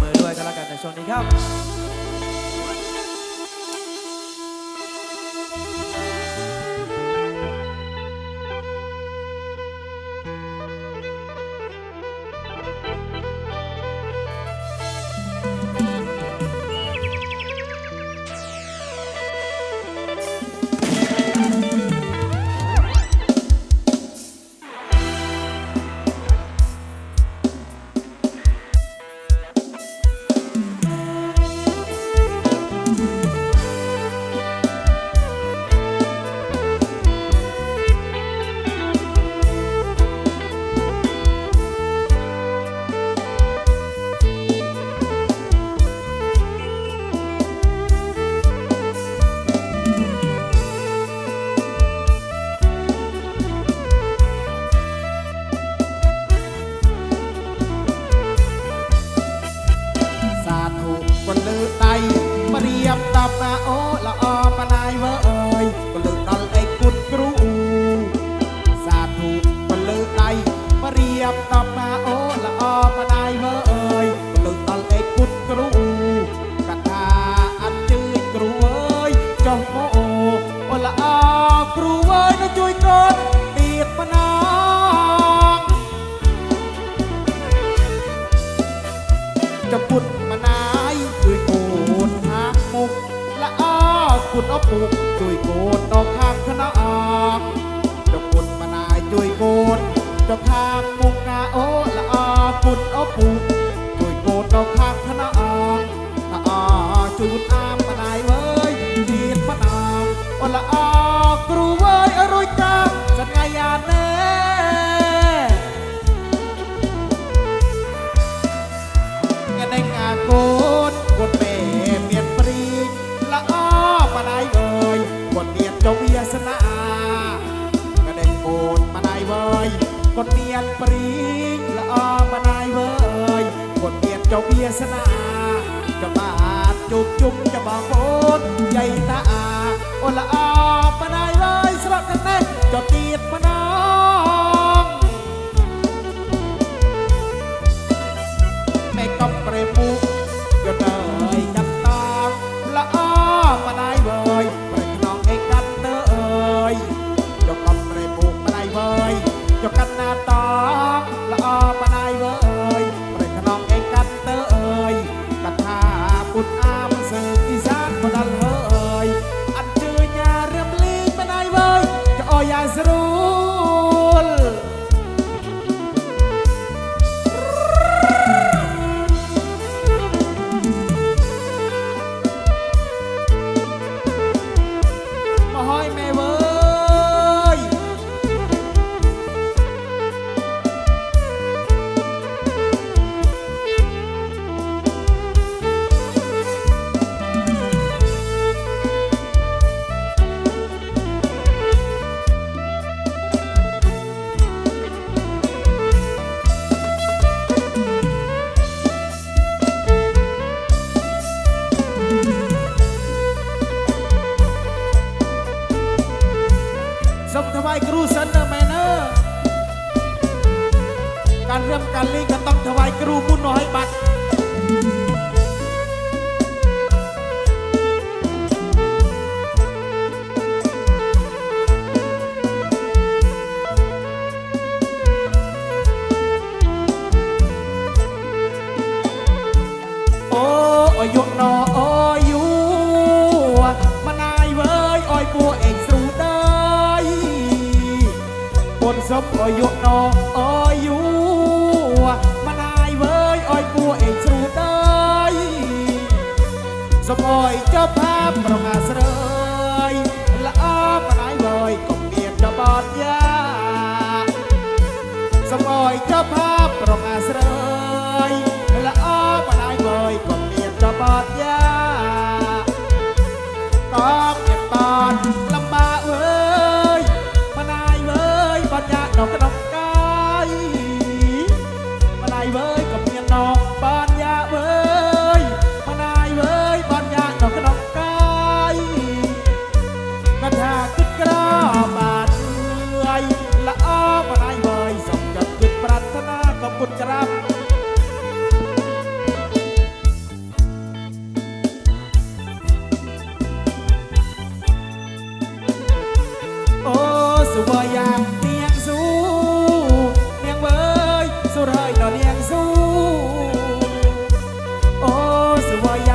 มือด้วยกันแล้วกันในช่วงนี้ครับ គតគតពេមានព្រីល្អបដៃអើយគតមានចវាសនាកដេចគតបដៃវើយគតមានព្រីល្អបដៃវើយគតមានចវាសនាចបាទជុំជុំចបងប្អូនយាយតាអូល្អបដៃវើយស្រកកណេះចទៀតបណា សពអយុណោអយូមិនអាយវើយអយពួកឯងស្រួលដែរសពអយចប់ហាប្រងាស្រ័យល្អមិនអាយវើយកុំមានតបតយ៉ាសពអយចប់ហា ស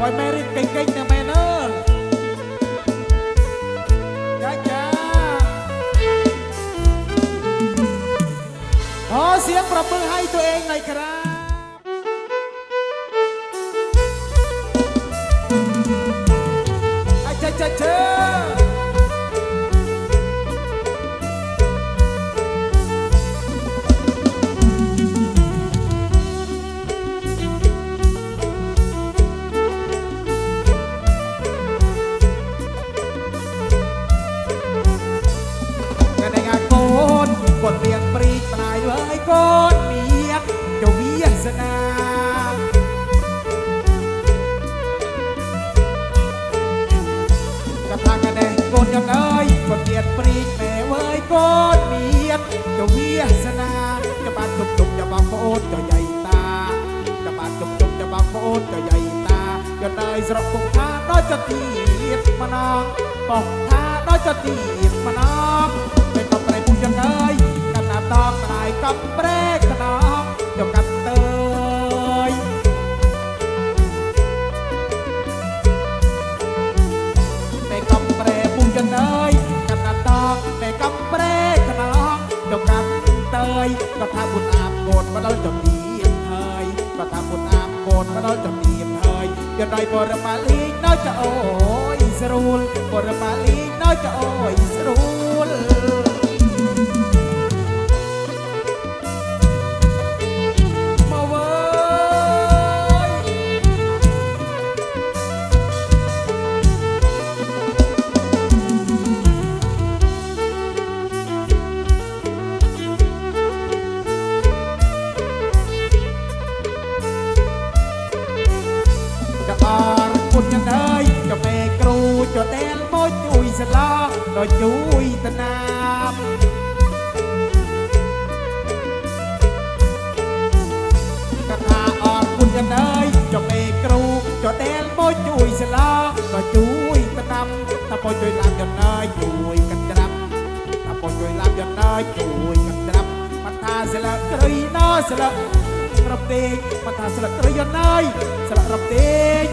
បយមេរៀបកេងកេងតែមែនអើចាចាអូเสียงប្រពើឲ្យตัวเองหน่อยครับអាចាចាចា កូនមាសទៅវាសនាកំឡាកណេះកូនចង់អើយកូនទៀតព្រីកមែអើយកូនមាសទៅវាសនាចាំបានជុំជុំចាំបងប្អូនចយៃតាចាំបានជុំជុំចាំបងប្អូនចយៃតាយត់ហើយស្រុកពុកថាដល់ចទៀតម្ដងបងថាដល់ចទៀតម្ដងពេលកំប្រៃពុកចង់អើយ តងម្ដាយកំប្រែកខ្នងយកកាត់ទៅមេកំប្រែពុំចិនអើយកាត់តងមេកំប្រែកខ្នងយកកាត់ទៅក៏ថាបុតអាបកូនមកដល់ចំទីហើយក៏ថាបុតអាបកូនមកដល់ចំទីហើយយកដៃបរមាលីនៅចអូយស្រួលបរមាលីនៅចអូយស្រួល ដល់ជួយតណាមកថាអរគុណយ៉ាងអើយจะមេគ្រូចដែលមកជួយស្លាដល់ជួយតណាមតាមកជួយឡានយ៉ាងអើយជួយកាត់ច្រាប់តាមកជួយឡានយ៉ាងអើយជួយកាត់ច្រាប់បថាស្លឹកគ្រៃណោស្លឹក រំពេងមកថាស្លឹកត្រយន្តអើយស្លឹករំពេង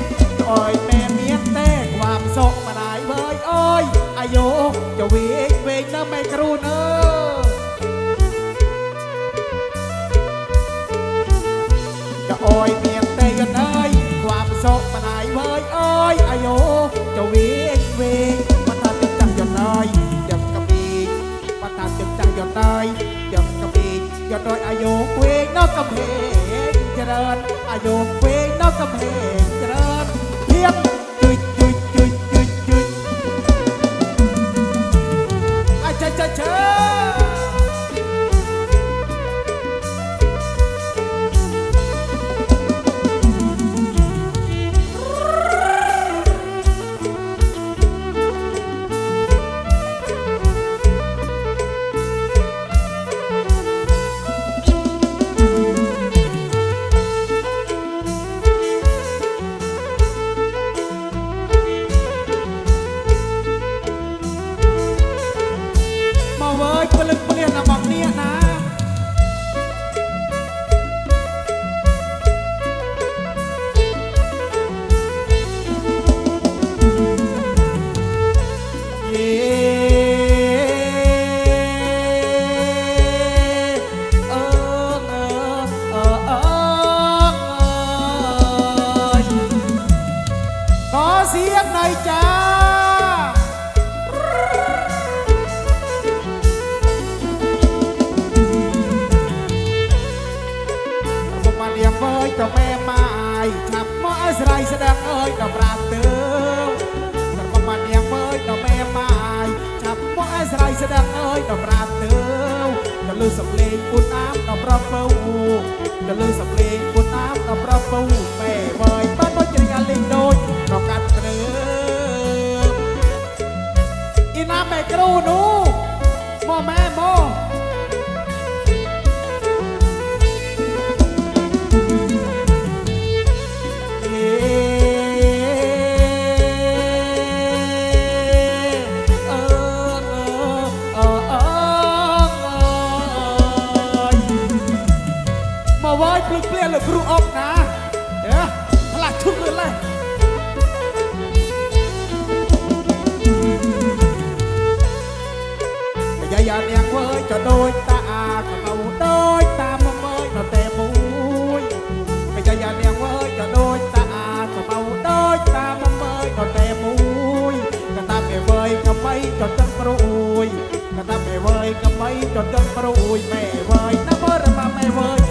អើយមែមានតែความសុខម្ដាយវើយអើយ อายุจะเวงเวงนะแม่ครูเนอจะอ้อยเมียงแต่ยนเอ้ความโศกมันหายเว้ยอ้อยอายุจะเวงเวงมันทำจัจังยนเอ้ยยังกะปีมันทำจังจังยนเอ้ยยังกะปียนเอยอายุเวงนอกกะเพงเจริญอายุเวงนอกกะเพงเจริญ Beleza. จดจังประอุยกระทำแม่เวยกับไปจดจังประอุยแม่เวยนะเบอร์มาแม่เวย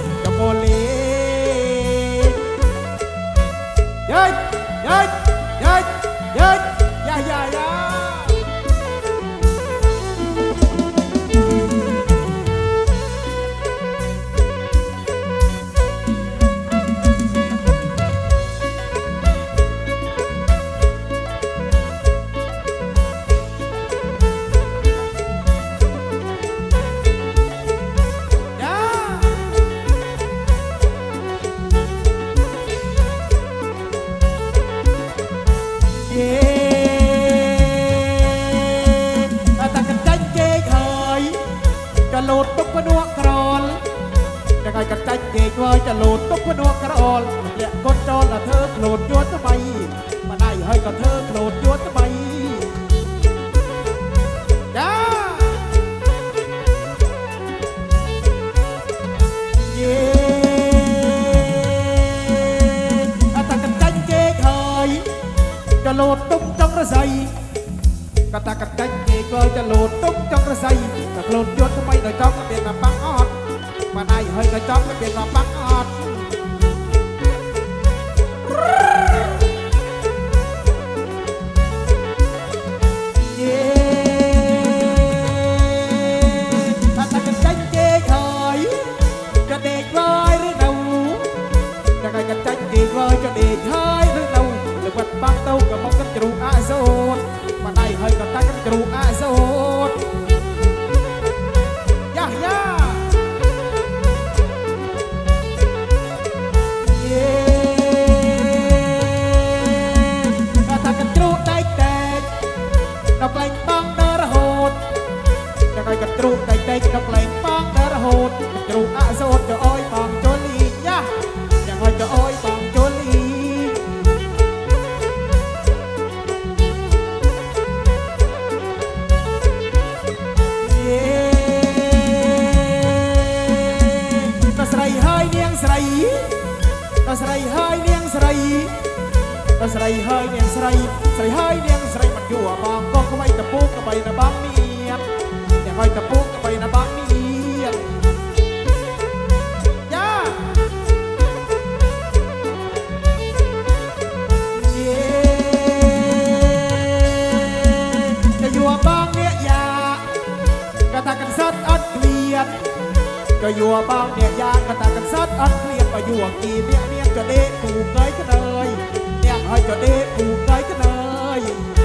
กระใสตะกลนยนก็ไปหน่อยจ้องก็เปลี่ยนมาปังออดมาได้เฮ้ยก็จ้องก็เปลี่ยนมาปังออด ตัวเป้าเนี่ยยากกระตากันซัดอันเคลียร์ประยวกอีเนี่ยเนี่ยจะเดะปูเกยกันเลยเนี่ยเฮ้ยจะเดะปูเกยกันเลย